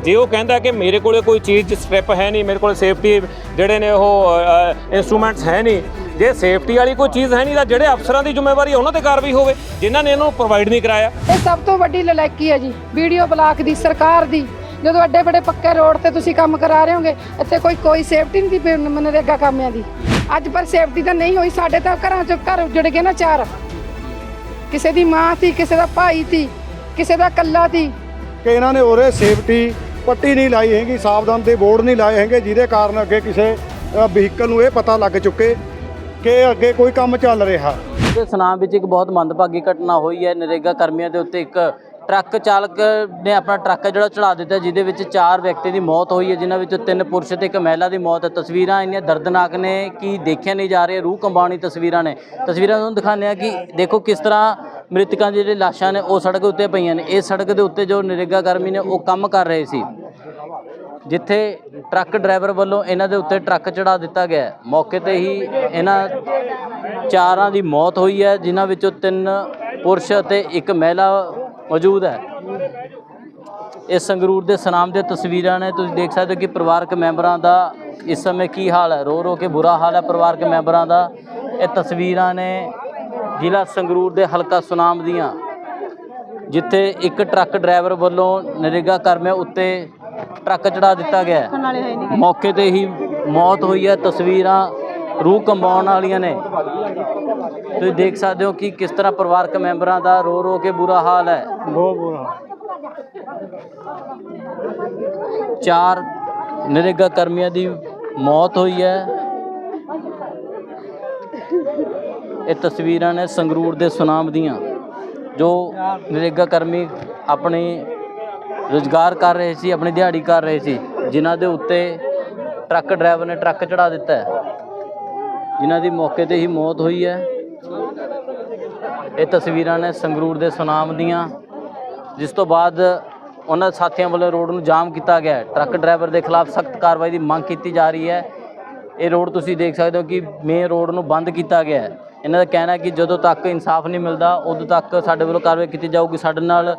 ਜੇ ਉਹ ਕਹਿੰਦਾ ਕਿ ਮੇਰੇ ਕੋਲੇ ਕੋਈ ਚੀਜ਼ ਸਟ੍ਰਿਪ ਹੈ ਨਹੀਂ, ਮੇਰੇ ਕੋਲੇ ਸੇਫਟੀ ਜਿਹੜੇ ਨੇ ਉਹ ਇਨਸਟਰੂਮੈਂਟਸ ਹੈ ਨਹੀਂ, ਜੇ ਸੇਫਟੀ ਵਾਲੀ ਕੋਈ ਚੀਜ਼ ਹੈ ਨਹੀਂ ਤਾਂ ਜਿਹੜੇ ਅਫਸਰਾਂ ਦੀ ਜ਼ਿੰਮੇਵਾਰੀ ਉਹਨਾਂ ਤੇ ਕਾਰਵਾਈ ਹੋਵੇ, ਜਿਨ੍ਹਾਂ ਨੇ ਇਹਨੂੰ ਪ੍ਰੋਵਾਈਡ ਨਹੀਂ ਕਰਾਇਆ। ਇਹ ਸਭ ਤੋਂ ਵੱਡੀ ਲਲਾਕੀ ਹੈ ਜੀ, ਵੀਡੀਓ ਬਲਾਕ ਦੀ, ਸਰਕਾਰ ਦੀ। ਜਦੋਂ ਐਡੇ ਵੱਡੇ ਪੱਕੇ ਰੋਡ ਤੇ ਤੁਸੀਂ ਕੰਮ ਕਰਾ ਰਹੇ ਹੋਗੇ, ਇੱਥੇ ਕੋਈ ਕੋਈ ਸੇਫਟੀ ਨਹੀਂ ਦੀ ਮਨਰੇਗਾ ਕਾਮਿਆਂ ਦੀ। ਅੱਜ ਪਰ ਸੇਫਟੀ ਤਾਂ ਨਹੀਂ ਹੋਈ, ਸਾਡੇ ਤਾਂ ਘਰਾਂ ਚ ਘਰ ਉੱਜੜ ਗਏ ਨਾ ਚਾਰ। ਕਿਸੇ ਦੀ ਮਾਂ ਸੀ, ਕਿਸੇ ਦਾ ਭਾਈ ਸੀ, ਕਿਸੇ ਦਾ ਕੱਲਾ ਸੀ। ਕਿ ਇਹਨਾਂ ਨੇ ਉਰੇ ਸੇਫਟੀ ਪੱਟੀ ਨਹੀਂ ਲਾਈ ਹੈਗੀ, ਸਾਵਧਾਨ ਦੇ ਬੋਰਡ ਨਹੀਂ ਲਾਏ ਹੈਗੇ, ਜਿਹਦੇ ਕਾਰਨ ਅੱਗੇ ਕਿਸੇ ਵਹੀਕਲ ਨੂੰ ਇਹ ਪਤਾ ਲੱਗ ਚੁੱਕੇ ਕਿ ਅੱਗੇ ਕੋਈ ਕੰਮ ਚੱਲ ਰਿਹਾ। ਦੇ ਸੁਨਾਮ ਵਿੱਚ ਇੱਕ ਬਹੁਤ ਮੰਦਭਾਗੀ ਘਟਨਾ ਹੋਈ ਹੈ। ਨਰੇਗਾ ਕਰਮੀਆਂ ਦੇ ਉੱਤੇ ਇੱਕ ਟਰੱਕ ਚਾਲਕ ਨੇ ਆਪਣਾ ਟਰੱਕ ਜਿਹੜਾ ਚੜਾ ਦਿੱਤਾ, ਜਿਹਦੇ ਵਿੱਚ ਚਾਰ ਵਿਅਕਤੀ ਦੀ ਮੌਤ ਹੋਈ ਹੈ, ਜਿਨ੍ਹਾਂ ਵਿੱਚੋਂ ਤਿੰਨ ਪੁਰਸ਼ ਤੇ ਇੱਕ ਮਹਿਲਾ ਦੀ ਮੌਤ ਹੈ। ਤਸਵੀਰਾਂ ਇੰਨੀਆਂ ਦਰਦਨਾਕ ਨੇ ਕਿ ਦੇਖਿਆ ਨਹੀਂ ਜਾ ਰਿਹਾ ਰੂਹ ਕੰਬਾਣੀ ਤਸਵੀਰਾਂ ਨੇ। ਤਸਵੀਰਾਂ ਤੁਹਾਨੂੰ ਦਿਖਾਉਂਦੇ ਆ ਕਿ ਦੇਖੋ ਕਿਸ ਤਰ੍ਹਾਂ ਮ੍ਰਿਤਕਾਂ ਦੀ ਜਿਹੜੇ ਲਾਸ਼ਾਂ ਨੇ ਉਹ ਸੜਕ ਉੱਤੇ ਪਈਆਂ ਨੇ। ਇਹ ਸੜਕ ਦੇ ਉੱਤੇ ਜੋ ਨਰੇਗਾ ਕਰਮੀ ਨੇ ਉਹ ਕੰਮ ਕਰ ਰਹੇ ਸੀ। ਜਿੱਥੇ ਟਰੱਕ ਡਰਾਈਵਰ ਵੱਲੋਂ ਇਹਨਾਂ ਦੇ ਉੱਤੇ ਟਰੱਕ ਚੜਾ ਦਿੱਤਾ ਗਿਆ ਮੌਕੇ ਤੇ ਹੀ ਇਹਨਾਂ ਚਾਰਾਂ ਦੀ ਮੌਤ ਹੋਈ ਹੈ, ਜਿਨ੍ਹਾਂ ਵਿੱਚੋਂ ਤਿੰਨ ਪੁਰਸ਼ ਅਤੇ ਇੱਕ ਮਹਿਲਾ ਮੌਜੂਦ ਹੈ। ਇਸ ਸੰਗਰੂਰ ਦੇ ਸਨਾਮ ਦੇ ਤਸਵੀਰਾਂ ਨੇ। ਤੁਸੀਂ ਦੇਖ ਸਕਦੇ ਹੋ ਕਿ ਪਰਿਵਾਰਕ ਮੈਂਬਰਾਂ ਦਾ ਇਸ ਸਮੇਂ ਕੀ ਹਾਲ ਹੈ। ਰੋ ਰੋ ਕੇ ਬੁਰਾ ਹਾਲ ਹੈ ਪਰਿਵਾਰਕ ਮੈਂਬਰਾਂ ਦਾ। ਇਹ ਤਸਵੀਰਾਂ ਨੇ ਜ਼ਿਲ੍ਹਾ ਸੰਗਰੂਰ ਦੇ ਹਲਕਾ ਸੁਨਾਮ ਦੀਆਂ ਜਿੱਥੇ ਇੱਕ ਟਰੱਕ ਡਰਾਈਵਰ ਵੱਲੋਂ ਨਰੇਗਾ ਕਰਮਿਆਂ ਉੱਤੇ ਟਰੱਕ ਚੜਾ ਦਿੱਤਾ ਗਿਆ। ਮੌਕੇ ਤੇ ਹੀ ਮੌਤ ਹੋਈ ਹੈ। ਤਸਵੀਰਾਂ ਰੂਹ ਕੰਬਾਉਣ ਵਾਲੀਆਂ ਨੇ। ਤੁਸੀਂ ਦੇਖ ਸਕਦੇ ਹੋ ਕਿ ਕਿਸ ਤਰ੍ਹਾਂ ਪਰਿਵਾਰਕ ਮੈਂਬਰਾਂ ਦਾ ਰੋ ਰੋ ਕੇ ਬੁਰਾ ਹਾਲ ਹੈ। ਬਹੁਤ ਬੁਰਾ ਚਾਰ ਨਰੇਗਾ ਕਰਮੀਆਂ ਦੀ ਮੌਤ ਹੋਈ ਹੈ। ਇਹ ਤਸਵੀਰਾਂ ਨੇ ਸੰਗਰੂਰ ਦੇ ਸੁਨਾਮ ਦੀਆਂ, ਜੋ ਨਰੇਗਾ ਕਰਮੀ ਆਪਣੇ ਰੁਜ਼ਗਾਰ ਕਰ ਰਹੇ ਸੀ, ਆਪਣੀ ਦਿਹਾੜੀ ਕਰ ਰਹੇ ਸੀ, ਜਿਨ੍ਹਾਂ ਦੇ ਉੱਤੇ ਟਰੱਕ ਡਰਾਈਵਰ ਨੇ ਟਰੱਕ ਚੜਾ ਦਿੱਤਾ ਹੈ। ਜਿਨ੍ਹਾਂ ਦੀ ਮੌਕੇ ਤੇ ਹੀ ਮੌਤ ਹੋਈ ਹੈ। ਇਹ ਤਸਵੀਰਾਂ ਨੇ ਸੰਗਰੂਰ ਦੇ ਸੁਨਾਮ ਦੀਆਂ, ਜਿਸ ਤੋਂ ਬਾਅਦ ਉਹਨਾਂ ਸਾਥੀਆਂ ਵੱਲੋਂ ਰੋਡ ਨੂੰ ਜਾਮ ਕੀਤਾ ਗਿਆ ਟਰੱਕ ਡਰਾਈਵਰ ਦੇ ਖਿਲਾਫ ਸਖਤ ਕਾਰਵਾਈ ਦੀ ਮੰਗ ਕੀਤੀ ਜਾ ਰਹੀ ਹੈ। ਇਹ ਰੋਡ ਤੁਸੀਂ ਦੇਖ ਸਕਦੇ ਹੋ ਕਿ ਮੇਨ ਰੋਡ ਨੂੰ ਬੰਦ ਕੀਤਾ ਗਿਆ ਹੈ। ਇਹਨਾਂ ਦਾ ਕਹਿਣਾ ਕਿ ਜਦੋਂ ਤੱਕ ਇਨਸਾਫ ਨਹੀਂ ਮਿਲਦਾ ਉਦੋਂ ਤੱਕ ਸਾਡੇ ਵੱਲੋਂ ਕਾਰਵਾਈ ਕੀਤੀ ਜਾਊਗੀ। ਸਾਡੇ ਨਾਲ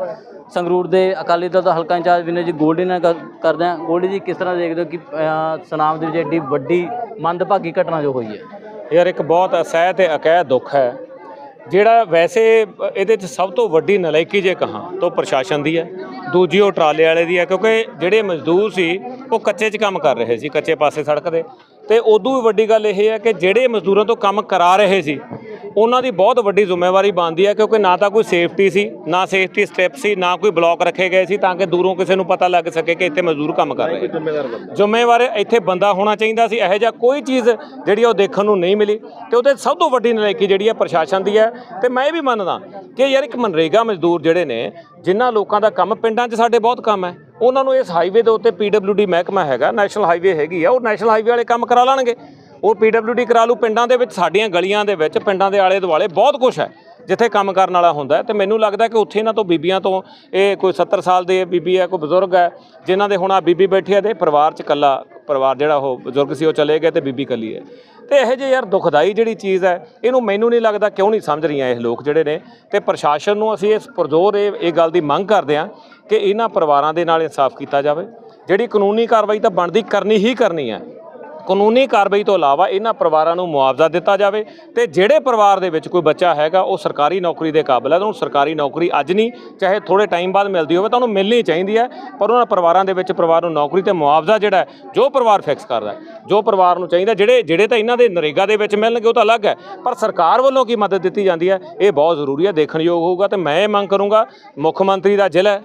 ਸੰਗਰੂਰ ਦੇ ਅਕਾਲੀ ਦਲ ਦਾ ਹਲਕਾ ਇੰਚਾਰਜ ਵਿਨੈ ਜੀ ਗੋਲਡੀ ਨਾਲ ਗੱਲ ਕਰਦੇ ਹਾਂ। ਗੋਲਡੀ ਜੀ ਕਿਸ ਤਰ੍ਹਾਂ ਦੇਖਦੇ ਹੋ ਕਿ ਅਹ, ਸੁਨਾਮ ਦੇ ਵਿੱਚ ਐਡੀ ਵੱਡੀ ਮੰਦਭਾਗੀ ਘਟਨਾ ਜੋ ਹੋਈ ਹੈ? ਯਾਰ ਇੱਕ ਬਹੁਤ ਅਸਹਿ ਤੇ ਅਕਹਿ ਦੁੱਖ ਹੈ। ਜਿਹੜਾ ਵੈਸੇ ਇਹਦੇ 'ਚ ਸਭ ਤੋਂ ਵੱਡੀ ਨਲਾਇਕੀ ਜੇ ਕਹਾਂ ਤਾਂ ਉਹ ਪ੍ਰਸ਼ਾਸਨ ਦੀ ਹੈ। ਦੂਜੀ ਉਹ ਟਰਾਲੇ ਵਾਲੇ ਦੀ ਹੈ ਕਿਉਂਕਿ ਜਿਹੜੇ ਮਜ਼ਦੂਰ ਸੀ ਉਹ ਕੱਚੇ 'ਚ ਕੰਮ ਕਰ ਰਹੇ ਸੀ ਕੱਚੇ ਪਾਸੇ ਸੜਕ ਦੇ। ਤੇ ਉਦੋਂ ਵੀ ਵੱਡੀ ਗੱਲ ਇਹ ਹੈ ਕਿ ਜਿਹੜੇ ਮਜ਼ਦੂਰਾਂ ਤੋਂ ਕੰਮ ਕਰਾ ਰਹੇ ਸੀ ਉਹਨਾਂ ਦੀ ਬਹੁਤ ਵੱਡੀ ਜ਼ਿੰਮੇਵਾਰੀ ਬਣਦੀ ਹੈ ਕਿਉਂਕਿ ਨਾ ਤਾਂ ਕੋਈ ਸੇਫਟੀ ਸੀ ਨਾ ਸੇਫਟੀ ਸਟੈਪ ਸੀ ਨਾ ਕੋਈ ਬਲੌਕ ਰੱਖੇ ਗਏ ਸੀ ਤਾਂ ਕਿ ਦੂਰੋਂ ਕਿਸੇ ਨੂੰ ਪਤਾ ਲੱਗ ਸਕੇ ਕਿ ਇੱਥੇ ਮਜ਼ਦੂਰ ਕੰਮ ਕਰ ਰਹੇ ਜ਼ਿੰਮੇਵਾਰ ਇੱਥੇ ਬੰਦਾ ਹੋਣਾ ਚਾਹੀਦਾ ਸੀ ਇਹੋ ਜਿਹਾ ਕੋਈ ਚੀਜ਼ ਜਿਹੜੀ ਉਹ ਦੇਖਣ ਨੂੰ ਨਹੀਂ ਮਿਲੀ ਤੇ ਉਹਦੇ ਸਭ ਤੋਂ ਵੱਡੀ ਨਲਾਇਕੀ ਜਿਹੜੀ ਹੈ ਪ੍ਰਸ਼ਾਸਨ ਦੀ ਹੈ ਤੇ ਮੈਂ ਇਹ ਵੀ ਮੰਨਦਾ ਕਿ ਯਾਰ ਇੱਕ ਮਨਰੇਗਾ ਮਜ਼ਦੂਰ ਜਿਹੜੇ ਨੇ ਜਿਨ੍ਹਾਂ ਲੋਕਾਂ ਦਾ ਕੰਮ ਪਿੰਡਾਂ 'ਚ ਸਾਡੇ ਬਹੁਤ ਕੰਮ ਹੈ ਉਹਨਾਂ ਨੂੰ ਇਸ ਹਾਈਵੇ ਦੇ ਉੱਤੇ ਪੀਡਬਲਯੂਡੀ ਮਹਿਕਮਾ ਹੈਗਾ ਨੈਸ਼ਨਲ ਹਾਈਵੇ ਹੈਗੀ ਆ ਉਹ ਨੈਸ਼ਨਲ ਹਾਈਵੇ ਵਾਲੇ ਕੰਮ ਕਰਾ ਲੈਣਗੇ। ਉਹ ਪੀਡਬਲਯੂਡੀ ਕਰਾ ਲੂ ਪਿੰਡਾਂ ਦੇ ਵਿੱਚ, ਸਾਡੀਆਂ ਗਲੀਆਂ ਦੇ ਵਿੱਚ, ਪਿੰਡਾਂ ਦੇ ਆਲੇ ਦੁਆਲੇ ਬਹੁਤ ਕੁਝ ਹੈ, ਜਿੱਥੇ ਕੰਮ ਕਰਨ ਵਾਲਾ ਹੁੰਦਾ ਹੈ। ਤੇ ਮੈਨੂੰ ਲੱਗਦਾ ਕਿ ਉੱਥੇ ਇਹਨਾਂ ਤੋਂ ਬੀਬੀਆਂ ਤੋਂ, ਇਹ ਕੋਈ 70 ਸਾਲ ਦੇ ਬੀਬੀ ਹੈ, ਕੋਈ ਬਜ਼ੁਰਗ ਹੈ, ਜਿਨ੍ਹਾਂ ਦੇ ਹੁਣ ਆ ਬੀਬੀ ਬੈਠੀ ਹੈ ਤੇ ਪਰਿਵਾਰ 'ਚ ਇਕੱਲਾ ਪਰਿਵਾਰ ਜਿਹੜਾ ਉਹ ਬਜ਼ੁਰਗ ਸੀ, ਉਹ ਚਲੇ ਗਏ ਤੇ ਬੀਬੀ ਇਕੱਲੀ ਹੈ। ਤੇ ਇਹੋ ਜਿਹੇ ਯਾਰ ਦੁਖਦਾਈ ਜਿਹੜੀ ਚੀਜ਼ ਹੈ, ਇਹਨੂੰ ਮੈਨੂੰ ਨਹੀਂ ਲੱਗਦਾ ਕਿਉਂ ਨਹੀਂ ਸਮਝ ਰਹੀਆਂ ਇਹ ਲੋਕ ਜਿਹੜੇ ਨੇ। ਤੇ ਪ੍ਰਸ਼ਾਸਨ ਨੂੰ ਅਸੀਂ ਇਸ ਪਰਜ਼ੋਰ ਇਹ ਇਹ ਗੱਲ ਦੀ ਮੰਗ ਕਰਦੇ ਹਾਂ ਕਿ ਇਹਨਾਂ ਪਰਿਵਾਰਾਂ ਦੇ ਨਾਲ ਇਨਸਾਫ ਕੀਤਾ ਜਾਵੇ। ਜਿਹੜੀ ਕਾਨੂੰਨੀ ਕਾਰਵਾਈ ਤਾਂ ਬਣਦੀ ਕਰਨੀ ਹੀ ਕਰਨੀ ਹੈ। ਕਾਨੂੰਨੀ ਕਾਰਵਾਈ ਤੋਂ ਇਲਾਵਾ ਇਹਨਾਂ ਪਰਿਵਾਰਾਂ ਨੂੰ ਮੁਆਵਜ਼ਾ ਦਿੱਤਾ ਜਾਵੇ ਤੇ ਜਿਹੜੇ ਪਰਿਵਾਰ ਦੇ ਵਿੱਚ ਕੋਈ ਬੱਚਾ ਹੈਗਾ, ਉਹ ਸਰਕਾਰੀ ਨੌਕਰੀ ਦੇ ਕਾਬਿਲ ਹੈ ਤਾਂ ਉਹਨੂੰ ਸਰਕਾਰੀ ਨੌਕਰੀ ਅੱਜ ਨਹੀਂ, ਚਾਹੇ ਥੋੜੇ ਟਾਈਮ ਬਾਅਦ ਮਿਲਦੀ ਹੋਵੇ ਤਾਂ ਉਹਨੂੰ ਮਿਲਣੀ ਚਾਹੀਦੀ ਹੈ, ਪਰ ਉਹਨਾਂ ਪਰਿਵਾਰਾਂ ਦੇ ਵਿੱਚ ਪਰਿਵਾਰ ਨੂੰ ਨੌਕਰੀ ਤੇ ਮੁਆਵਜ਼ਾ ਜਿਹੜਾ ਜੋ ਪਰਿਵਾਰ ਫਿਕਸ ਕਰਦਾ ਜੋ ਪਰਿਵਾਰ ਨੂੰ ਚਾਹੀਦਾ, ਜਿਹੜੇ ਜਿਹੜੇ ਤਾਂ ਇਹਨਾਂ ਦੇ ਨਰੇਗਾ ਦੇ ਵਿੱਚ ਮਿਲਣਗੇ ਉਹ ਤਾਂ ਅਲੱਗ ਹੈ, ਪਰ ਸਰਕਾਰ ਵੱਲੋਂ ਕੀ ਮਦਦ ਦਿੱਤੀ ਜਾਂਦੀ ਹੈ, ਇਹ ਬਹੁਤ ਜ਼ਰੂਰੀ ਹੈ, ਦੇਖਣਯੋਗ ਹੋਊਗਾ ਤੇ ਮੈਂ ਇਹ ਮੰਗ ਕਰੂੰਗਾ, ਮੁੱਖ ਮੰਤਰੀ ਦਾ ਜ਼ਿਲ੍ਹਾ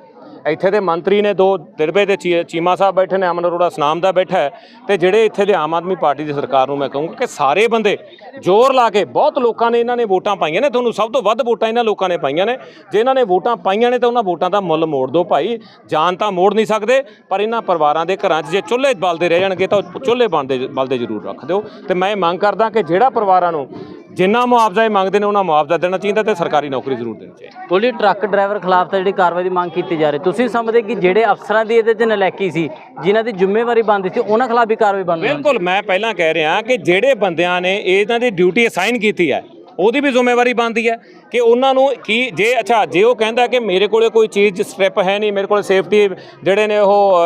ਇੱਥੇ ਦੇ ਮੰਤਰੀ ਨੇ ਦੋ ਦਿਰਬੇ ਦੇ ਚੀ- ਚੀਮਾ ਸਾਹਿਬ ਬੈਠੇ ਨੇ, ਅਮਨ ਅਰੋੜਾ ਸਨਾਮ ਦਾ ਬੈਠਾ ਹੈ ਤੇ ਜਿਹੜੇ ਇੱਥੇ ਦੇ ਆਮ ਆਦਮੀ ਪਾਰਟੀ ਦੀ ਸਰਕਾਰ ਨੂੰ ਮੈਂ ਕਹੂੰਗਾ ਕਿ ਸਾਰੇ ਬੰਦੇ ਜ਼ੋਰ ਲਾ ਕੇ, ਬਹੁਤ ਲੋਕਾਂ ਨੇ ਇਹਨਾਂ ਨੇ ਵੋਟਾਂ ਪਾਈਆਂ ਨੇ, ਤੁਹਾਨੂੰ ਸਭ ਤੋਂ ਵੱਧ ਵੋਟਾਂ ਇਹਨਾਂ ਲੋਕਾਂ ਨੇ ਪਾਈਆਂ ਨੇ, ਜੇ ਇਹਨਾਂ ਨੇ ਵੋਟਾਂ ਪਾਈਆਂ ਨੇ ਤਾਂ ਉਹਨਾਂ ਵੋਟਾਂ ਦਾ ਮੁੱਲ ਮੋੜ ਦਿਓ ਭਾਈ, ਜਾਨ ਤਾਂ ਮੋੜ ਨਹੀਂ ਸਕਦੇ, ਪਰ ਇਹਨਾਂ ਪਰਿਵਾਰਾਂ ਦੇ ਘਰਾਂ 'ਚ ਜੇ ਚੁੱਲ੍ਹੇ ਬਲਦੇ ਰਹਿ ਜਾਣਗੇ ਤਾਂ ਉਹ ਚੁੱਲ੍ਹੇ ਬਣਦੇ, ਬਲਦੇ ਜ਼ਰੂਰ ਰੱਖ ਦਿਓ, ਤੇ ਮੈਂ ਇਹ ਮੰਗ ਕਰਦਾ ਕਿ ਜਿਹੜਾ ਪਰਿਵਾਰਾਂ ਨੂੰ ਜਿੰਨਾ ਮੁਆਵਜ਼ਾ ਇਹ ਮੰਗਦੇ ਨੇ ਉਹਨਾਂ ਮੁਆਵਜ਼ਾ ਦੇਣਾ ਚਾਹੀਦਾ ਤੇ ਸਰਕਾਰੀ ਨੌਕਰੀ ਜ਼ਰੂਰ ਦੇਣੀ ਚਾਹੀਦੀ। ਬੋਲੀ ਟਰੱਕ ਡਰਾਈਵਰ ਖਿਲਾਫ ਤਾਂ ਜਿਹੜੀ ਕਾਰਵਾਈ ਦੀ ਮੰਗ ਕੀਤੀ ਜਾ ਰਹੀ। ਤੁਸੀਂ ਸਮਝਦੇ ਕਿ ਜਿਹੜੇ ਅਫਸਰਾਂ ਦੀ ਇਹਦੇ 'ਚ ਨਲਾਇਕੀ ਸੀ ਜਿਨ੍ਹਾਂ ਦੀ ਜ਼ਿੰਮੇਵਾਰੀ ਬਣਦੀ ਸੀ ਉਹਨਾਂ ਖਿਲਾਫ ਵੀ ਕਾਰਵਾਈ ਬਣਨੀ ਬਿਲਕੁਲ ਮੈਂ ਪਹਿਲਾਂ ਕਹਿ ਰਿਹਾ ਕਿ ਜਿਹੜੇ ਬੰਦਿਆਂ ਨੇ ਇਹਨਾਂ ਦੀ ਡਿਊਟੀ ਅਸਾਈਨ ਕੀਤੀ ਹੈ ਉਹਦੀ ਵੀ ਜ਼ਿੰਮੇਵਾਰੀ ਬਣਦੀ ਹੈ ਕਿ ਉਹਨਾਂ ਨੂੰ ਕੀ ਜੇ ਅੱਛਾ ਜੇ ਉਹ ਕਹਿੰਦਾ ਕਿ ਮੇਰੇ ਕੋਲੇ ਕੋਈ ਚੀਜ਼ ਸਟ੍ਰਿਪ ਹੈ ਨਹੀਂ ਮੇਰੇ ਕੋਲ ਸੇਫਟੀ ਜਿਹੜੇ ਨੇ ਉਹ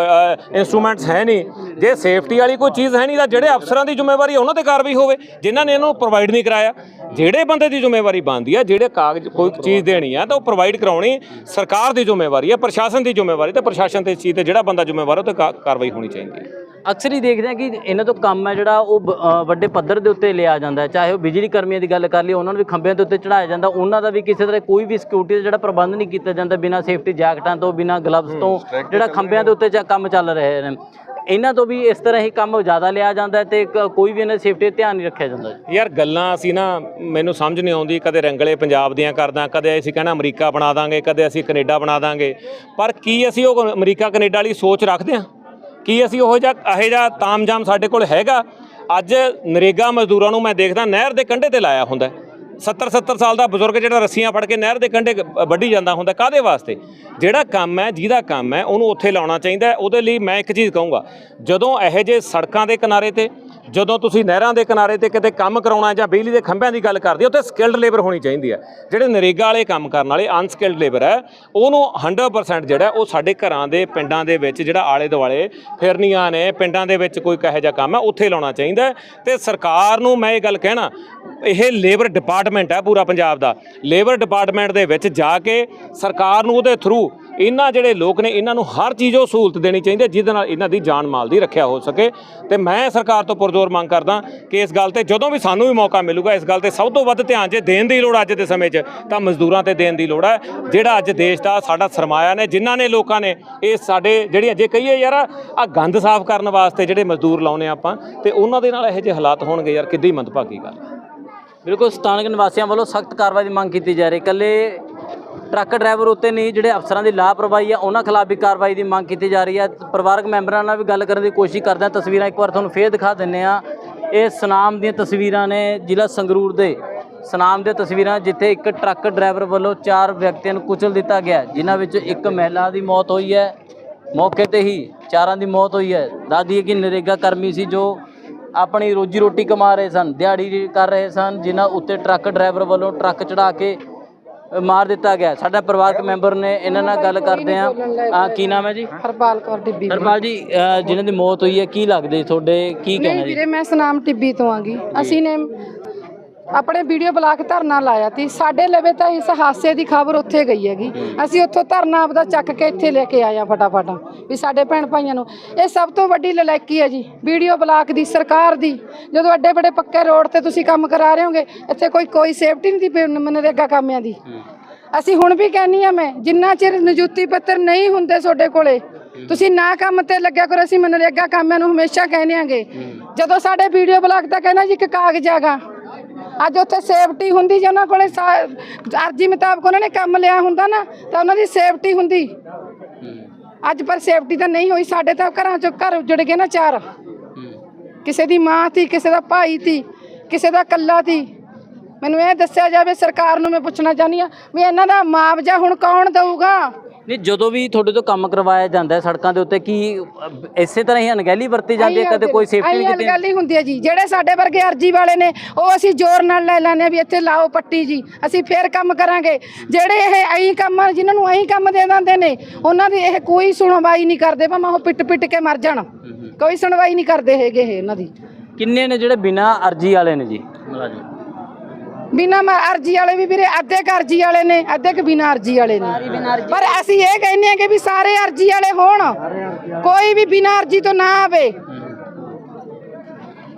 ਇਨਸਟਰੂਮੈਂਟਸ ਹੈ ਨਹੀਂ ਜੇ ਸੇਫਟੀ ਵਾਲੀ ਕੋਈ ਚੀਜ਼ ਹੈ ਨਹੀਂ ਤਾਂ ਜਿਹੜੇ ਅਫਸਰਾਂ ਦੀ ਜ਼ਿੰਮੇਵਾਰੀ ਹੈ, ਉਹਨਾਂ ਤੇ ਕਾਰਵਾਈ ਹੋਵੇ ਜਿਨ੍ਹਾਂ ਨੇ ਇਹਨੂੰ ਪ੍ਰੋਵਾਈਡ ਨਹੀਂ ਕਰਾਇਆ ਜਿਹੜੇ ਬੰਦੇ ਦੀ ਜ਼ਿੰਮੇਵਾਰੀ ਬਣਦੀ ਹੈ ਜਿਹੜੇ ਕਾਗਜ਼ ਕੋਈ ਚੀਜ਼ ਦੇਣੀ ਆ ਤਾਂ ਉਹ ਪ੍ਰੋਵਾਈਡ ਕਰਾਉਣੀ ਸਰਕਾਰ ਦੀ ਜ਼ਿੰਮੇਵਾਰੀ ਹੈ ਪ੍ਰਸ਼ਾਸਨ ਦੀ ਜ਼ਿੰਮੇਵਾਰੀ ਤੇ ਪ੍ਰਸ਼ਾਸਨ ਤੇ ਇਸ ਚੀਜ਼ ਤੇ ਜਿਹੜਾ ਬੰਦਾ ਜ਼ਿੰਮੇਵਾਰ ਹੈ ਉਹ ਤੇ ਕਾ- ਕਾਰਵਾਈ ਹੋਣੀ ਚਾਹੀਦੀ ਹੈ। ਅਕਸਰ ਹੀ ਦੇਖਦੇ ਹਾਂ ਕਿ ਇਹਨਾਂ ਤੋਂ ਕੰਮ ਹੈ ਜਿਹੜਾ ਉਹ ਵੱਡੇ ਪੱਧਰ ਦੇ ਉੱਤੇ ਲਿਆ ਜਾਂਦਾ ਹੈ। ਚਾਹੇ ਉਹ ਬਿਜਲੀ ਕਰਮੀਆਂ ਦੀ ਗੱਲ ਕਰ ਲਈ ਉਹਨਾਂ ਨੂੰ ਵੀ ਖੰਭਿਆਂ ਦੇ ਉੱਤੇ ਚੜਾਇਆ ਜਾਂਦਾ। ਉਹਨਾਂ ਦਾ ਵੀ ਕਿਸੇ ਤਰ੍ਹਾਂ ਕੋਈ ਵੀ ਸਿਕਿਉਰਿਟੀ ਦਾ ਜਿਹੜਾ ਪ੍ਰਬੰਧ ਨਹੀਂ ਕੀਤਾ ਜਾਂਦਾ ਬਿਨਾਂ ਸੇਫਟੀ ਜੈਕਟਾਂ ਤੋਂ ਬਿਨਾਂ ਗਲਵਸ ਤੋਂ ਜਿਹੜਾ ਖੰਭਿਆਂ ਦੇ ਉੱਤੇ ਚ ਕੰਮ ਚੱਲ ਰਹੇ ਨੇ। ਇਹਨਾਂ ਤੋਂ ਵੀ ਇਸ ਤਰ੍ਹਾਂ ਹੀ ਕੰਮ ਜ਼ਿਆਦਾ ਲਿਆ ਜਾਂਦਾ ਤੇ ਕ- ਕੋਈ ਵੀ ਇਹਨਾਂ ਦੀ ਸੇਫਟੀ ਧਿਆਨ ਨਹੀਂ ਰੱਖਿਆ ਜਾਂਦਾ। ਯਾਰ ਗੱਲਾਂ ਅਸੀਂ ਨਾ ਮੈਨੂੰ ਸਮਝ ਨਹੀਂ ਆਉਂਦੀ ਕਦੇ ਰੰਗਲੇ ਪੰਜਾਬ ਦੀਆਂ ਕਰਦਾ ਕਦੇ ਅਸੀਂ ਕਹਿੰਦਾ ਅਮਰੀਕਾ ਬਣਾ ਦਾਂਗੇ ਕਦੇ ਅਸੀਂ ਕੈਨੇਡਾ ਬਣਾ ਦਾਂਗੇ। ਪਰ ਕੀ ਅਸੀਂ ਉਹ ਅਮਰੀਕਾ ਕੈਨੇਡਾ ਵਾਲੀ ਸੋਚ ਰੱਖਦੇ ਹਾਂ? ਕੀ ਅਸੀਂ ਉਹ ਜਿਹਾ ਇਹੋ ਜਿਹਾ ਤਾਮਜਾਮ ਸਾਡੇ ਕੋਲ ਹੈਗਾ? ਅੱਜ ਨਰੇਗਾ ਮਜ਼ਦੂਰਾਂ ਨੂੰ ਮੈਂ ਦੇਖਦਾ ਨਹਿਰ ਦੇ ਕੰਢੇ ਤੇ ਲਾਇਆ ਹੁੰਦਾ 70 70 ਸਾਲ ਦਾ ਬਜ਼ੁਰਗ ਜਿਹੜਾ ਰੱਸੀਆਂ ਫੜ ਕੇ ਨਹਿਰ ਦੇ ਕੰਢੇ ਵੱਢੀ ਜਾਂਦਾ ਹੁੰਦਾ ਕਾਦੇ ਵਾਸਤੇ? ਜਿਹੜਾ ਕੰਮ ਹੈ, ਜਿਹਦਾ ਕੰਮ ਹੈ, ਉਹਨੂੰ ਉੱਥੇ ਲਾਉਣਾ ਚਾਹੀਦਾ ਉਹਦੇ ਲਈ ਮੈਂ ਇੱਕ ਚੀਜ਼ ਕਹੂੰਗਾ, ਜਦੋਂ ਇਹੋ ਜਿਹੇ ਸੜਕਾਂ ਦੇ ਕਿਨਾਰੇ ਤੇ ਜਦੋਂ ਤੁਸੀਂ ਨਹਿਰਾਂ ਦੇ ਕਿਨਾਰੇ ਤੇ ਕਿਤੇ ਕੰਮ ਕਰਾਉਣਾ ਜਾਂ ਬਿਜਲੀ ਦੇ ਖੰਭਿਆਂ ਦੀ ਗੱਲ ਕਰਦੇ ਹੋ, ਉੱਥੇ ਸਕਿਲਡ ਲੇਬਰ ਹੋਣੀ ਚਾਹੀਦੀ ਹੈ। ਜਿਹੜੇ ਨਰੇਗਾ ਵਾਲੇ ਕੰਮ ਕਰਨ ਵਾਲੇ ਅਨਸਕਿਲਡ ਲੇਬਰ ਹੈ, ਉਹਨੂੰ 100% ਜਿਹੜਾ ਉਹ ਸਾਡੇ ਘਰਾਂ ਦੇ ਪਿੰਡਾਂ ਦੇ ਵਿੱਚ ਜਿਹੜਾ ਆਲੇ ਦੁਆਲੇ ਫਿਰਨੀਆਂ ਨੇ, ਪਿੰਡਾਂ ਦੇ ਵਿੱਚ ਕੋਈ ਕਹੇ ਜਿਹਾ ਕੰਮ ਹੈ, ਉੱਥੇ ਲਾਉਣਾ ਚਾਹੀਦਾ ਹੈ। ਤੇ ਸਰਕਾਰ ਨੂੰ ਮੈਂ ਇਹ ਗੱਲ ਕਹਿਣਾ, ਇਹ ਲੇਬਰ ਡਿਪਾਰਟਮੈਂਟ ਹੈ ਪੂਰਾ ਪੰਜਾਬ ਦਾ। ਲੇਬਰ ਡਿਪਾਰਟਮੈਂਟ ਦੇ ਵਿੱਚ ਜਾ ਕੇ ਸਰਕਾਰ ਨੂੰ ਉਹਦੇ ਥਰੂ ਇਹਨਾਂ ਜਿਹੜੇ ਲੋਕ ਨੇ, ਇਹਨਾਂ ਨੂੰ ਹਰ ਚੀਜ਼ ਉਹ ਸਹੂਲਤ ਦੇਣੀ ਚਾਹੀਦੀ ਹੈ, ਜਿਹਦੇ ਨਾਲ ਇਹਨਾਂ ਦੀ ਜਾਨ ਮਾਲ ਦੀ ਰੱਖਿਆ ਹੋ ਸਕੇ। ਤੇ ਮੈਂ ਸਰਕਾਰ ਤੋਂ ਪੁਰਜ਼ੋਰ ਮੰਗ ਕਰਦਾ ਕਿ ਇਸ ਗੱਲ ਤੇ ਜਦੋਂ ਵੀ ਸਾਨੂੰ ਵੀ ਮੌਕਾ ਮਿਲੂਗਾ, ਇਸ ਗੱਲ ਤੇ ਸਭ ਤੋਂ ਵੱਧ ਧਿਆਨ ਜੇ ਦੇਣ ਦੀ ਲੋੜ ਅੱਜ ਦੇ ਸਮੇਂ 'ਚ, ਤਾਂ ਮਜ਼ਦੂਰਾਂ ਤੇ ਦੇਣ ਦੀ ਲੋੜ ਹੈ ਜਿਹੜਾ ਅੱਜ ਦੇਸ਼ ਦਾ ਸਾਡਾ ਸਰਮਾਇਆ ਨੇ, ਜਿਨ੍ਹਾਂ ਨੇ ਲੋਕਾਂ ਨੇ ਇਹ ਸਾਡੇ ਜਿਹੜੀ ਜੇ ਕਹੀਏ ਯਾਰ ਆ ਗੰਦ ਸਾਫ਼ ਕਰਨ ਵਾਸਤੇ ਜਿਹੜੇ ਮਜ਼ਦੂਰ ਲਾਉਨੇ ਆਪਾਂ, ਤੇ ਉਹਨਾਂ ਦੇ ਨਾਲ ਇਹੋ ਜਿਹੇ ਹਾਲਾਤ ਹੋਣਗੇ ਯਾਰ, ਕਿੱਡੀ ਮੰਦਭਾਗੀ ਗੱਲ। ਬਿਲਕੁਲ ਸਥਾਨਕ ਨਿਵਾਸੀਆਂ ਵੱਲੋਂ ਸਖਤ ਕਾਰਵਾਈ ਦੀ ਮੰਗ ਕੀਤੀ ਜਾ ਰਹੀ ਹੈ। ਇਕੱਲੇ ਟਰੱਕ ਡਰਾਈਵਰ ਉੱਤੇ ਨਹੀਂ, ਜਿਹੜੇ ਅਫਸਰਾਂ ਦੀ ਲਾਪਰਵਾਹੀ ਆ, ਉਹਨਾਂ ਖਿਲਾਫ ਵੀ ਕਾਰਵਾਈ ਦੀ ਮੰਗ ਕੀਤੀ ਜਾ ਰਹੀ ਹੈ ਪਰਿਵਾਰਕ ਮੈਂਬਰਾਂ ਨਾਲ ਵੀ ਗੱਲ ਕਰਨ ਦੀ ਕੋਸ਼ਿਸ਼ ਕਰਦੇ ਹਾਂ। ਤਸਵੀਰਾਂ ਇੱਕ ਵਾਰ ਤੁਹਾਨੂੰ ਫੇਰ ਦਿਖਾ ਦਿੰਨੇ ਆ ਇਹ ਸੁਨਾਮ ਦੀਆਂ ਤਸਵੀਰਾਂ ਨੇ ਜ਼ਿਲ੍ਹਾ ਸੰਗਰੂਰ ਦੇ। ਸਨਾਮ ਦੀਆਂ ਤਸਵੀਰਾਂ ਜਿੱਥੇ ਇੱਕ ਟਰੱਕ ਡਰਾਈਵਰ ਵੱਲੋਂ ਚਾਰ ਵਿਅਕਤੀਆਂ ਨੂੰ ਕੁਚਲ ਦਿੱਤਾ ਗਿਆ ਜਿਨ੍ਹਾਂ ਵਿੱਚ ਇੱਕ ਮਹਿਲਾ ਦੀ ਮੌਤ ਹੋਈ ਹੈ। ਮੌਕੇ ਤੇ ਹੀ ਚਾਰਾਂ ਦੀ ਮੌਤ ਹੋਈ ਹੈ। ਦੱਸਦੀ ਹੈ ਕਿ ਨਰੇਗਾ ਕਰਮੀ ਸੀ ਜੋ ਆਪਣੀ ਰੋਜੀ ਰੋਟੀ ਕਮਾ ਰਹੇ ਸਨ, ਦਿਹਾੜੀ ਕਰ ਰਹੇ ਸਨ, ਜਿਨ੍ਹਾਂ ਉੱਤੇ ਟਰੱਕ ਡਰਾਈਵਰ ਵੱਲੋਂ ਟਰੱਕ ਚੜਾ ਕੇ ਮਾਰ ਦਿੱਤਾ ਗਿਆ। ਸਾਡਾ ਪਰਿਵਾਰਕ ਮੈਂਬਰ ਨੇ ਇਹਨਾਂ ਨਾਲ ਗੱਲ ਕਰਦੇ ਆ ਆ ਕੀ ਨਾਮ ਹੈ ਜੀ? ਹਰਪਾਲ ਕੌਰ ਟਿੱਬੀ ਹਰਪਾਲ ਜੀ ਜਿਨ੍ਹਾਂ ਦੀ ਮੌਤ ਹੋਈ ਹੈ ਕੀ ਲੱਗਦੇ ਤੁਹਾਡੇ? ਕੀ ਕਹਿਣਾ ਜੀ? ਵੀਰੇ ਮੈਂ ਸਨਾਮ ਟਿੱਬੀ ਤੋਂ ਆਂਗੀ। ਅਸੀਂ ਨੇ ਆਪਣੇ ਵੀਡੀਓ ਬੁਲਾ ਕੇ ਧਰਨਾ ਲਾਇਆ ਤੀ। ਸਾਡੇ ਲਵੇ ਤਾਂ ਇਸ ਹਾਦਸੇ ਦੀ ਖਬਰ ਉੱਥੇ ਗਈ ਹੈਗੀ। ਅਸੀਂ ਉੱਥੋਂ ਧਰਨਾ ਆਪਦਾ ਚੱਕ ਕੇ ਇੱਥੇ ਲੈ ਕੇ ਆਏ ਆ ਫਟਾਫਟ। ਵੀ ਸਾਡੇ ਭੈਣ ਭਾਈਆਂ ਨੂੰ। ਇਹ ਸਭ ਤੋਂ ਵੱਡੀ ਲਲਾਕੀ ਹੈ ਜੀ। ਵੀਡੀਓ ਬਲਾਕ ਦੀ ਸਰਕਾਰ ਦੀ। ਜਦੋਂ ਐਡੇ ਵੱਡੇ ਪੱਕੇ ਰੋਡ ਤੇ ਤੁਸੀਂ ਕੰਮ ਕਰਾ ਰਹੇ ਹੋਗੇ ਇੱਥੇ ਕੋਈ ਕੋਈ ਸੇਫਟੀ ਨਹੀਂ ਦੀ ਮਨਰੇਗਾ ਕਾਮਿਆਂ ਦੀ। ਅਸੀਂ ਹੁਣ ਵੀ ਕਹਿੰਨੀ ਆ ਮੈਂ ਜਿੰਨਾ ਚਿਰ ਨਿਯੁਕਤੀ ਪੱਤਰ ਨਹੀਂ ਹੁੰਦੇ ਤੁਹਾਡੇ ਕੋਲੇ ਤੁਸੀਂ ਨਾ ਕੰਮ ਤੇ ਲੱਗਿਆ ਕਰੋ ਅਸੀਂ ਮਨਰੇਗਾ ਕਾਮਿਆਂ ਨੂੰ ਹਮੇਸ਼ਾ ਕਹਿੰਦੇ ਆਂਗੇ। ਜਦੋਂ ਸਾਡੇ ਵੀਡੀਓ ਬਲਾਕ ਦਾ ਕਹਿੰਦਾ ਜੀ ਇੱਕ ਕਾਗਜ਼ ਹੈਗਾ ਅੱਜ ਉੱਥੇ ਸੇਫਟੀ ਹੁੰਦੀ ਜੇ ਉਹਨਾਂ ਕੋਲੇ ਸਾ- ਅਰਜੀ ਮੁਤਾਬਕ ਉਹਨਾਂ ਨੇ ਕੰਮ ਲਿਆ ਹੁੰਦਾ ਨਾ, ਤਾਂ ਉਹਨਾਂ ਦੀ ਸੇਫਟੀ ਹੁੰਦੀ। ਅੱਜ ਪਰ ਸੇਫਟੀ ਤਾਂ ਨਹੀਂ ਹੋਈ, ਸਾਡੇ ਤਾਂ ਘਰਾਂ ਚੋਂ ਘਰ ਉੱਜੜ ਗਏ ਨਾ ਚਾਰ। ਕਿਸੇ ਦੀ ਮਾਂ ਸੀ, ਕਿਸੇ ਦਾ ਭਾਈ ਸੀ, ਕਿਸੇ ਦਾ ਕੱਲਾ ਸੀ। ਮੈਨੂੰ ਇਹ ਦੱਸਿਆ ਜਾਵੇ, ਸਰਕਾਰ ਨੂੰ ਮੈਂ ਪੁੱਛਣਾ ਚਾਹੁੰਦੀ ਆ ਵੀ ਇਹਨਾਂ ਦਾ ਮੁਆਵਜ਼ਾ ਹੁਣ ਕੌਣ ਦਊਗਾ? ਨਹੀਂ ਜਦੋਂ ਵੀ ਤੁਹਾਡੇ ਤੋਂ ਕੰਮ ਕਰਵਾਇਆ ਜਾਂਦਾ ਹੈ ਸੜਕਾਂ ਦੇ ਉੱਤੇ ਕੀ ਇਸੇ ਤਰ੍ਹਾਂ ਹੀ ਅਣਗਹਿਲੀ ਵਰਤੀ ਜਾਂਦੀ ਹੈ? ਕਦੇ ਕੋਈ ਸੇਫਟੀ ਨਹੀਂ ਕੀਤੀ ਗੱਲ ਹੀ ਹੁੰਦੀ ਹੈ ਜੀ। ਜਿਹੜੇ ਸਾਡੇ ਵਰਗੇ ਅਰਜੀ ਵਾਲੇ ਨੇ ਉਹ ਅਸੀਂ ਜ਼ੋਰ ਨਾਲ ਲੈ ਲੈਂਦੇ ਹਾਂ ਵੀ ਇੱਥੇ ਲਾਓ ਪੱਟੀ ਜੀ। ਅਸੀਂ ਫੇਰ ਕੰਮ ਕਰਾਂਗੇ। ਜਿਹੜੇ ਇਹ ਐਂ ਕੰਮ ਜਿਨ੍ਹਾਂ ਨੂੰ ਐਂ ਕੰਮ ਦੇ ਦਿੰਦੇ ਨੇ ਉਹਨਾਂ ਦੀ ਇਹ ਕੋਈ ਸੁਣਵਾਈ ਨਹੀਂ ਕਰਦੇ ਭਾਵੇਂ ਉਹ ਪਿੱਟ ਪਿੱਟ ਕੇ ਮਰ ਜਾਣ। ਕੋਈ ਸੁਣਵਾਈ ਨਹੀਂ ਕਰਦੇ ਹੈਗੇ ਇਹ ਉਹਨਾਂ ਦੀ। ਕਿੰਨੇ ਨੇ ਜਿਹੜੇ ਬਿਨਾਂ ਅਰਜੀ ਵਾਲੇ ਨੇ ਜੀ? ਮੁਲਾਜ਼ਮ। ਬਿਨਾ ਅਰਜੀ ਵਾਲੇ ਵੀ ਵੀਰੇ ਅੱਧੇ ਅਰਜੀ ਵਾਲੇ ਨੇ ਅੱਧੇ ਕੁ ਬਿਨਾ ਅਰਜੀ ਵਾਲੇ ਨੇ। ਪਰ ਅਸੀਂ ਇਹ ਕਹਿੰਦੇ ਹਾਂ ਕਿ ਵੀ ਸਾਰੇ ਅਰਜੀ ਵਾਲੇ ਹੋਣ ਕੋਈ ਵੀ ਬਿਨਾ ਅਰਜੀ ਤੋਂ ਨਾ ਆਵੇ।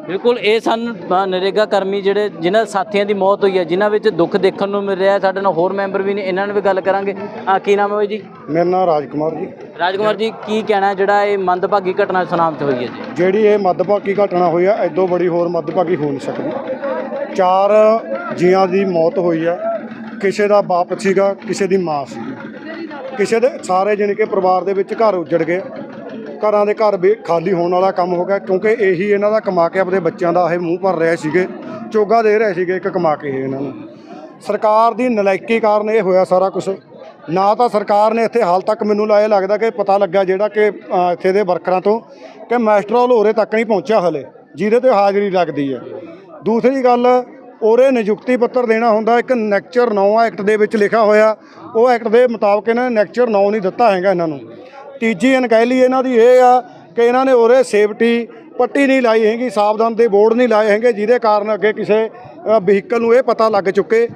ਬਿਲਕੁਲ ਇਹ ਸਨ ਨਰੇਗਾ ਕਰਮੀ ਜਿਹੜੇ ਜਿਨ੍ਹਾਂ ਸਾਥੀਆਂ ਦੀ ਮੌਤ ਹੋਈ ਹੈ ਜਿਨ੍ਹਾਂ ਵਿੱਚ ਦੁੱਖ ਦੇਖਣ ਨੂੰ ਮਿਲ ਰਿਹਾ ਹੈ। ਸਾਡੇ ਨਾਲ ਹੋਰ ਮੈਂਬਰ ਵੀ ਨੇ ਇਹਨਾਂ ਨਾਲ ਵੀ ਗੱਲ ਕਰਾਂਗੇ। ਆ ਕੀ ਨਾਮ ਹੈ ਜੀ? ਮੇਰਾ ਨਾਮ ਰਾਜਕੁਮਾਰ ਜੀ। ਰਾਜਕੁਮਾਰ ਜੀ ਕੀ ਕਹਿਣਾ ਹੈ ਜਿਹੜਾ ਇਹ ਮੰਦਭਾਗੀ ਘਟਨਾ ਸੁਨਾਮ 'ਚ ਹੋਈ ਹੈ ਜੀ? ਜਿਹੜੀ ਇਹ ਮੱਧਭਾਗੀ ਘਟਨਾ ਹੋਈ ਆ ਐਦੋਂ ਬੜੀ ਹੋਰ ਮੱਧਭਾਗੀ ਹੋ ਨਹੀਂ ਸਕਦੀ। ਚਾਰ ਜੀਆਂ ਦੀ ਮੌਤ ਹੋਈ ਆ। ਕਿਸੇ ਦਾ ਬਾਪ ਸੀਗਾ, ਕਿਸੇ ਦੀ ਮਾਂ ਸੀ। ਕਿਸੇ ਦੇ ਸਾਰੇ ਜਾਣੀ ਕਿ ਪਰਿਵਾਰ ਦੇ ਵਿੱਚ ਘਰ ਉੱਜੜ ਗਏ। ਘਰਾਂ ਦੇ ਘਰ ਵੀ ਖਾਲੀ ਹੋਣ ਵਾਲਾ ਕੰਮ ਹੋ ਗਿਆ, ਕਿਉਂਕਿ ਇਹੀ ਇਹਨਾਂ ਦਾ ਕਮਾ ਕੇ ਆਪਣੇ ਬੱਚਿਆਂ ਦਾ ਇਹ ਮੂੰਹ ਭਰ ਰਹੇ ਸੀਗੇ। ਚੋਗਾ ਦੇ ਰਹੇ ਸੀਗੇ ਇੱਕ ਕਮਾ ਕੇ ਇਹਨਾਂ ਨੂੰ। ਸਰਕਾਰ ਦੀ ਨਲਾਇਕੀ ਕਾਰਨ ਇਹ ਹੋਇਆ ਸਾਰਾ ਕੁਝ ਨਾ ਤਾਂ ਸਰਕਾਰ ਨੇ ਇੱਥੇ ਹਾਲ ਤੱਕ ਮੈਨੂੰ ਲਾਏ ਲੱਗਦਾ ਕਿ ਪਤਾ ਲੱਗਾ ਜਿਹੜਾ ਕਿ ਇੱਥੇ ਦੇ ਵਰਕਰਾਂ ਤੋਂ ਕਿ ਮੈਸਟਰੋਲ ਹੋਰੇ ਤੱਕ ਨਹੀਂ ਪਹੁੰਚਿਆ ਹਲੇ, ਜਿਹਦੇ ਤੇ ਹਾਜ਼ਰੀ ਲੱਗਦੀ ਹੈ। ਦੂਸਰੀ ਗੱਲ ਉਰੇ ਨਿਯੁਕਤੀ ਪੱਤਰ ਦੇਣਾ ਹੁੰਦਾ, ਇੱਕ ਨੈਕਚਰ 9 ਐਕਟ ਦੇ ਵਿੱਚ ਲਿਖਿਆ ਹੋਇਆ। ਉਹ ਐਕਟ ਦੇ ਮੁਤਾਬਕ ਇਹਨਾਂ ਨੇ ਨੈਕਚਰ 9 ਨਹੀਂ ਦਿੱਤਾ ਹੈਗਾ ਇਹਨਾਂ ਨੂੰ। ਤੀਜੀ ਅਣਗਹਿਲੀ ਇਹਨਾਂ ਦੀ ਇਹ ਆ ਕਿ ਇਹਨਾਂ ਨੇ ਉਰੇ ਸੇਫਟੀ ਪੱਟੀ ਨਹੀਂ ਲਾਈ ਹੈਗੀ, ਸਾਵਧਾਨ ਦੇ ਬੋਰਡ ਨਹੀਂ ਲਾਏ ਹੈਗੇ, ਜਿਹਦੇ ਕਾਰਨ ਅੱਗੇ ਕਿਸੇ ਵਹੀਕਲ ਨੂੰ ਇਹ ਪਤਾ ਲੱਗ ਚੁੱਕੇ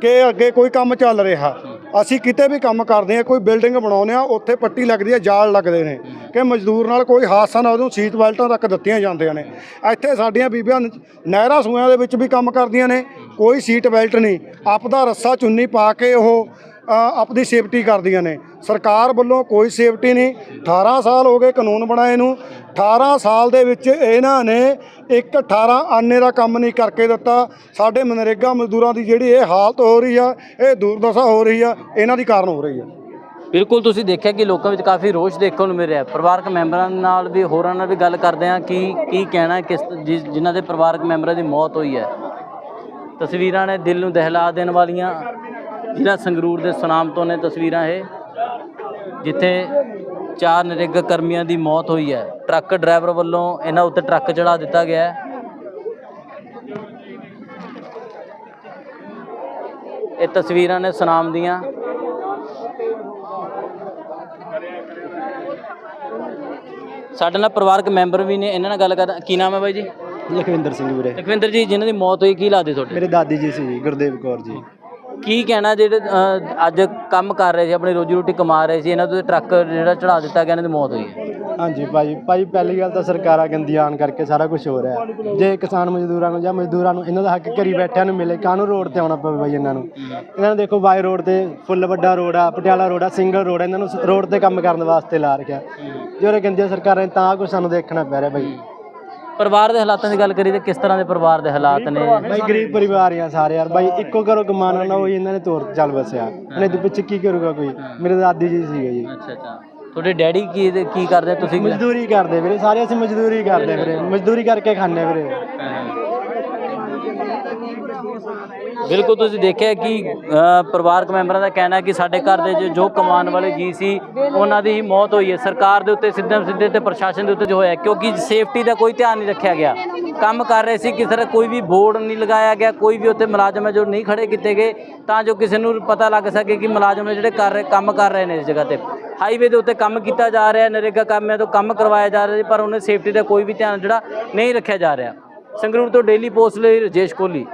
ਕਿ ਅੱਗੇ ਕੋਈ ਕੰਮ ਚੱਲ ਰਿਹਾ। ਅਸੀਂ ਕਿਤੇ ਵੀ ਕੰਮ ਕਰਦੇ ਆ ਕੋਈ ਬਿਲਡਿੰਗ ਬਣਾਉਂਦੇ ਆ ਉੱਥੇ ਪੱਟੀ ਲੱਗਦੀ ਹੈ, ਜਾਲ ਲੱਗਦੇ ਨੇ ਕਿ ਮਜ਼ਦੂਰ ਨਾਲ ਕੋਈ ਹਾਦਸਾ ਨਾ ਉਹਨੂੰ ਸੀਟ ਬੈਲਟਾਂ ਤੱਕ ਦਿੱਤੀਆਂ ਜਾਂਦੀਆਂ ਨੇ। ਇੱਥੇ ਸਾਡੀਆਂ ਬੀਬੀਆਂ ਨ- ਨਹਿਰਾਂ ਸੂਆਂ ਦੇ ਵਿੱਚ ਵੀ ਕੰਮ ਕਰਦੀਆਂ ਨੇ, ਕੋਈ ਸੀਟ ਬੈਲਟ ਨਹੀਂ। ਆਪਦਾ ਰੱਸਾ ਚੁੰਨੀ ਪਾ ਕੇ ਉਹ ਆਪਦੀ ਸੇਫਟੀ ਕਰਦੀਆਂ ਨੇ। ਸਰਕਾਰ ਵੱਲੋਂ ਕੋਈ ਸੇਫਟੀ ਨਹੀਂ। 18 ਸਾਲ ਹੋ ਗਏ ਕਾਨੂੰਨ ਬਣਾਏ ਨੂੰ। 18 ਸਾਲ ਦੇ ਵਿੱਚ ਇਹਨਾਂ ਨੇ ਇੱਕ 18 ਆਨੇ ਦਾ ਕੰਮ ਨਹੀਂ ਕਰਕੇ ਦਿੱਤਾ। ਸਾਡੇ ਮਨਰੇਗਾ ਮਜ਼ਦੂਰਾਂ ਦੀ ਜਿਹੜੀ ਇਹ ਹਾਲਤ ਹੋ ਰਹੀ ਆ, ਇਹ ਦੁਰਦਸ਼ਾ ਹੋ ਰਹੀ ਆ, ਇਹਨਾਂ ਦੀ ਕਾਰਨ ਹੋ ਰਹੀ ਆ। ਬਿਲਕੁਲ ਤੁਸੀਂ ਦੇਖਿਆ ਕਿ ਲੋਕਾਂ ਵਿੱਚ ਕਾਫੀ ਰੋਸ਼ ਦੇਖਣ ਨੂੰ ਮਿਲ ਰਿਹਾ। ਪਰਿਵਾਰਕ ਮੈਂਬਰਾਂ ਨਾਲ ਵੀ, ਹੋਰਾਂ ਨਾਲ ਵੀ ਗੱਲ ਕਰਦੇ ਹਾਂ ਕਿ ਕੀ ਕਹਿਣਾ ਕਿਸ ਜਿਸ- ਜਿਨ੍ਹਾਂ ਦੇ ਪਰਿਵਾਰਕ ਮੈਂਬਰਾਂ ਦੀ ਮੌਤ ਹੋਈ ਹੈ। ਤਸਵੀਰਾਂ ਨੇ ਦਿਲ ਨੂੰ ਦਹਿਲਾ ਦੇਣ ਵਾਲੀਆਂ। ਜ਼ਿਲ੍ਹਾ ਸੰਗਰੂਰ ਦੇ ਸੁਨਾਮ ਤੋਂ ਨੇ ਤਸਵੀਰਾਂ ਇਹ ਜਿੱਥੇ ਚਾਰ ਨਰੇਗਾ ਕਰਮੀਆਂ ਦੀ ਮੌਤ ਹੋਈ ਹੈ। ਟਰੱਕ ਡਰਾਈਵਰ ਵੱਲੋਂ ਇਹਨਾਂ ਉੱਤੇ ਟਰੱਕ ਚੜਾ ਦਿੱਤਾ ਗਿਆ ਹੈ। ਇਹ ਤਸਵੀਰਾਂ ਨੇ ਸੁਨਾਮ ਦੀਆਂ। ਸਾਡੇ ਨਾਲ ਪਰਿਵਾਰਕ ਮੈਂਬਰ ਵੀ ਨੇ। ਇਹਨਾਂ ਨਾਲ ਗੱਲ ਕਰਦਾ ਕੀ ਨਾਮ ਹੈ ਬਾਈ ਜੀ? ਲਖਵਿੰਦਰ ਸਿੰਘ ਵੀਰੇ। ਲਖਵਿੰਦਰ ਜੀ ਜਿਨ੍ਹਾਂ ਦੀ ਮੌਤ ਹੋਈ ਕੀ ਲੱਗਦੇ ਤੁਹਾਡੇ? ਮੇਰੇ ਦਾਦੀ ਜੀ ਸੀ ਜੀ ਗੁਰਦੇਵ ਕੌਰ ਜੀ। ਕੀ ਕਹਿਣਾ ਜਿਹੜੇ ਅਹ, ਅੱਜ ਕੰਮ ਕਰ ਰਹੇ ਸੀ ਆਪਣੀ ਰੋਜੀ ਰੋਟੀ ਕਮਾ ਰਹੇ ਸੀ ਇਹਨਾਂ ਤੋਂ ਟਰੱਕ ਜਿਹੜਾ ਚੜਾ ਦਿੱਤਾ ਗਿਆ ਇਹਨਾਂ ਦੀ ਮੌਤ ਹੋਈ ਹੈ। ਹਾਂਜੀ ਭਾਈ ਭਾਈ ਪਹਿਲੀ ਗੱਲ ਤਾਂ ਸਰਕਾਰਾਂ ਗੰਦੀਆਂ ਆਉਣ ਕਰਕੇ ਸਾਰਾ ਕੁਝ ਹੋ ਰਿਹਾ। ਹੈ। ਜੇ ਕਿਸਾਨ ਮਜ਼ਦੂਰਾਂ ਨੂੰ ਜਾਂ ਮਜ਼ਦੂਰਾਂ ਨੂੰ ਇਹਨਾਂ ਦਾ ਹੱਕ ਘਰੀ ਬੈਠਿਆਂ ਨੂੰ ਮਿਲੇ ਕਾਹਨੂੰ ਰੋਡ ਤੇ ਆਉਣਾ ਪਵੇ ਬਾਈ ਇਹਨਾਂ ਨੂੰ? ਇਹਨਾਂ ਨੂੰ ਦੇਖੋ ਬਾਈ ਰੋਡ ਤੇ ਫੁੱਲ ਵੱਡਾ ਰੋਡ ਆ ਪਟਿਆਲਾ ਰੋਡ ਆ ਸਿੰਗਲ ਰੋਡ ਆ ਇਹਨਾਂ ਨੂੰ ਰੋਡ ਤੇ ਕੰਮ ਕਰਨ ਵਾਸਤੇ ਲਾ ਰੱਖਿਆ। ਜਿਹੜੇ ਗੰਦੀਆਂ ਸਰਕਾਰਾਂ ਨੇ ਤਾਂ ਕੁਝ ਸਾਨੂੰ ਦੇਖਣਾ ਪੈ ਰਿਹਾ ਬਾਈ ਪਰਿਵਾਰ ਦੇ ਹਾਲਾਤਾਂ ਦੀ ਗੱਲ ਕਰੀ ਤੇ ਕਿਸ ਤਰ੍ਹਾਂ ਦੇ ਪਰਿਵਾਰ ਦੇ ਹਾਲਾਤ ਨੇ? ਬਾਈ ਗਰੀਬ ਪਰਿਵਾਰ ਆ ਸਾਰੇ ਯਾਰ। ਬਾਈ ਇੱਕੋ ਘਰੋਂ ਕਮਾਉਣਾ ਨਾ ਹੋਈ ਇਹਨਾਂ ਨੇ ਤੋਰ ਚੱਲ ਬਸਿਆ ਇਹਨੇ ਦੇ ਪਿੱਛੇ ਕੀ ਕਰੂਗਾ ਕੋਈ? ਮੇਰੇ ਦਾਦੀ ਜੀ ਸੀਗੇ ਜੀ। ਅੱਛਾ ਅੱਛਾ। ਤੁਹਾਡੇ ਡੈਡੀ ਕੀ ਕੀ ਕਰਦੇ ਤੁਸੀਂ? ਮਜ਼ਦੂਰੀ ਕਰਦੇ ਵੀਰੇ ਸਾਰੇ ਅਸੀਂ ਮਜ਼ਦੂਰੀ ਕਰਦੇ ਵੀਰੇ। ਮਜ਼ਦੂਰੀ ਕਰਕੇ ਖਾਂਦੇ ਵੀਰੇ। ਬਿਲਕੁਲ ਤੁਸੀਂ ਦੇਖਿਆ ਕਿ ਅ, ਪਰਿਵਾਰਕ ਮੈਂਬਰਾਂ ਦਾ ਕਹਿਣਾ ਹੈ ਕਿ ਸਾਡੇ ਘਰ ਦੇ ਜੋ- ਜੋ ਕਮਾਉਣ ਵਾਲੇ ਜੀ ਸੀ ਉਹਨਾਂ ਦੀ ਹੀ ਮੌਤ ਹੋਈ ਹੈ। ਸਰਕਾਰ ਦੇ ਉੱਤੇ ਸਿੱਧੇ ਸਿੱਧੇ ਤੇ ਪ੍ਰਸ਼ਾਸਨ ਦੇ ਉੱਤੇ ਜੋ ਹੋਇਆ ਕਿਉਂਕਿ ਸੇਫਟੀ ਦਾ ਕੋਈ ਧਿਆਨ ਨਹੀਂ ਰੱਖਿਆ ਗਿਆ। ਕੰਮ ਕਰ ਰਹੇ ਸੀ ਕਿਸੇ ਦਾ ਕੋਈ ਵੀ ਬੋਰਡ ਨਹੀਂ ਲਗਾਇਆ ਗਿਆ ਕੋਈ ਵੀ ਉੱਥੇ ਮੁਲਾਜ਼ਮ ਹੈ ਜੋ ਨਹੀਂ ਖੜੇ ਕੀਤੇ ਗਏ ਤਾਂ ਜੋ ਕਿਸੇ ਨੂੰ ਪਤਾ ਲੱਗ ਸਕੇ ਕਿ ਮੁਲਾਜ਼ਮ ਨੇ ਜਿਹੜੇ ਕਰ ਰਹੇ ਕੰਮ ਕਰ ਰਹੇ ਨੇ ਇਸ ਜਗ੍ਹਾ ਤੇ। ਹਾਈਵੇ ਦੇ ਉੱਤੇ ਕੰਮ ਕੀਤਾ ਜਾ ਰਿਹਾ ਨਰੇਗਾ ਕਾਮਿਆਂ ਤੋਂ ਕੰਮ ਕਰਵਾਇਆ ਜਾ ਰਿਹਾ ਜੀ, ਪਰ ਉਹਨੇ ਸੇਫਟੀ ਦਾ ਕੋਈ ਵੀ ਧਿਆਨ ਜਿਹੜਾ ਨਹੀਂ ਰੱਖਿਆ ਜਾ ਰਿਹਾ। ਸੰਗਰੂਰ ਤੋਂ ਡੇਲੀ ਪੋਸਟ ਲਈ ਰਜੇਸ਼ ਕੋਹਲੀ।